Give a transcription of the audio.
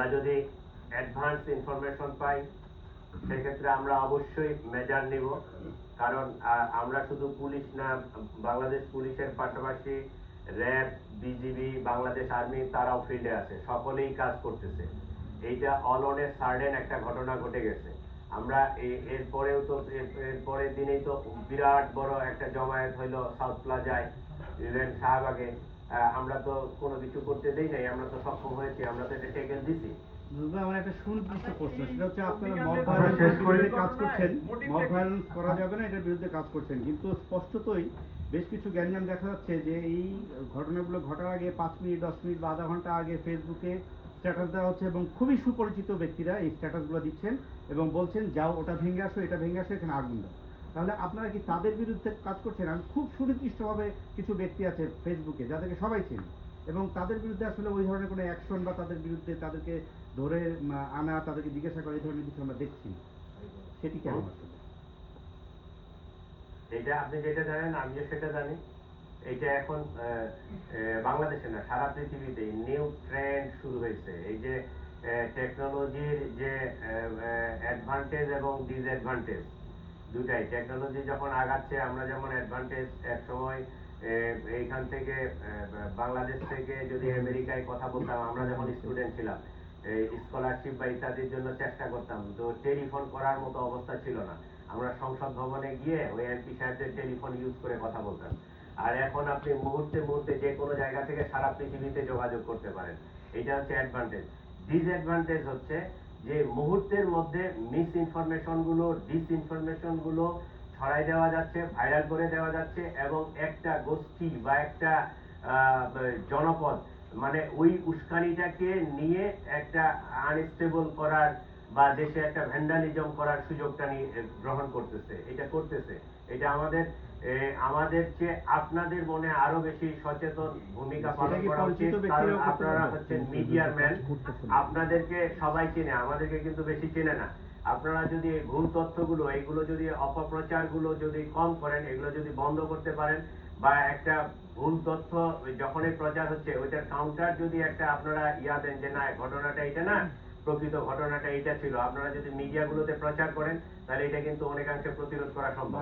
আমরা যদি advance information পাই, সেক্ষেত্রে আমরা অবশ্যই মেজার নিব। কারণ আমরা শুধু পুলিশ না, বাংলাদেশ পুলিশের পাশাপাশি র্যাব বিজিবি বাংলাদেশ আর্মি তারাও ফিল্ডে আছে। সকলেই কাজ করতেছে। এইটা অল অন সার্ডেন একটা ঘটনা ঘটে গেছে। আমরা এরপরেও তো, এর- এর দিনেই তো বিরাট বড় একটা জমায়েত হইল সাউথ প্লাজায় ইভেন শাহবাগে। আমরা তো কোনো কিছু করতে দেই নাই আমরা তো সক্ষম হয়েছি আমরা তো এটা টেকেল দিছি। আমার একটা সুনির্দিষ্ট প্রশ্ন সেটা হচ্ছে আপনারা মব ভায়োলেন্স বিরুদ্ধে কাজ করছেন মব ভায়োলেন্স করা যাবে না এটার বিরুদ্ধে কাজ করছেন। কিন্তু স্পষ্টতই বেশ কিছু গ্যাঞ্জাম দেখা যাচ্ছে যে এই ঘটনাগুলো ঘটার আগে পাঁচ মিনিট দশ মিনিট বা আধা ঘণ্টা আগে ফেসবুকে স্ট্যাটাস দেওয়া হচ্ছে এবং খুবই সুপরিচিত ব্যক্তিরা এই স্ট্যাটাসগুলো দিচ্ছেন এবং বলছেন যাও ওটা ভেঙে আসো এটা ভেঙে আসো এখানে আগুন দাও। তাহলে আপনারা কি তাদের বিরুদ্ধে কাজ করছেন? আমি খুব সুনির্দিষ্টভাবে কিছু ব্যক্তি আছে ফেসবুকে যাদেরকে সবাই চেনে। এবং তাদের বিরুদ্ধে আসলে ওই ধরনের কোনো অ্যাকশন বা তাদের বিরুদ্ধে তাদেরকে ধরে আনা তাদেরকে জিজ্ঞাসা করা এই ধরনের কিছু আমরা দেখছি সেটি কেন আসলে? এটা আপনি যেটা জানেন আমিও সেটা জানি। এটা এখন বাংলাদেশে না সারা পৃথিবীতে নিউ ট্রেন্ড শুরু হয়েছে। এই যে টেকনোলজির যে অ্যাডভান্টেজ এবং ডিসঅ্যাডভান্টেজ দুটাই। টেকনোলজি যখন আগাচ্ছে, আমরা যেমন অ্যাডভান্টেজ এক সময় এইখান থেকে বাংলাদেশ থেকে যদি আমেরিকায় কথা বলতাম, আমরা যখন স্টুডেন্ট ছিলাম স্কলারশিপ বা ইত্যাদির জন্য চেষ্টা করতাম, তো টেলিফোন করার মতো অবস্থা ছিল না। আমরা সংসদ ভবনে গিয়ে ওই এমপি সাহেবদের টেলিফোন ইউজ করে কথা বলতাম। আর এখন আপনি মুহূর্তে মুহূর্তে যে কোনো জায়গা থেকে সারা পৃথিবীতে যোগাযোগ করতে পারেন। এটা হচ্ছে অ্যাডভান্টেজ ডিসঅ্যাডভান্টেজ হচ্ছে যে মুহূর্তের মধ্যে মিস ইনফরমেশনগুলো ডিসইনফরমেশনগুলো ছড়াই দেওয়া যাচ্ছে ভাইরাল করে দেওয়া যাচ্ছে এবং একটা গোষ্ঠী বা একটা জনপদ মানে ওই উস্কানিটাকে নিয়ে একটা আনস্টেবল করার বা দেশে একটা ভ্যান্ডালিজম করার সুযোগটা নিয়ে গ্রহণ করতেছে। এটা করতেছে। এটা আমাদের এ, আমাদের চেয়ে আপনাদের মনে আরও বেশি সচেতন ভূমিকা পালন করা উচিত কারণ আপনারা? হচ্ছেন মিডিয়ার ম্যান আপনাদেরকে সবাই চেনে আমাদেরকে কিন্তু বেশি চেনে না। আপনারা যদি এই ভুল তথ্যগুলো এইগুলো যদি অপপ্রচারগুলো যদি কম করেন এগুলো যদি বন্ধ করতে পারেন বা একটা ভুল তথ্য যখনই প্রচার হচ্ছে ওইটার কাউন্টার যদি একটা আপনারা ইয়া দেন যে না ঘটনাটা এটা না প্রকৃত ঘটনাটা এটা ছিল। আপনারা যদি মিডিয়াগুলোতে প্রচার করেন তাহলে এটা কিন্তু অনেকাংশে প্রতিরোধ করা সম্ভব।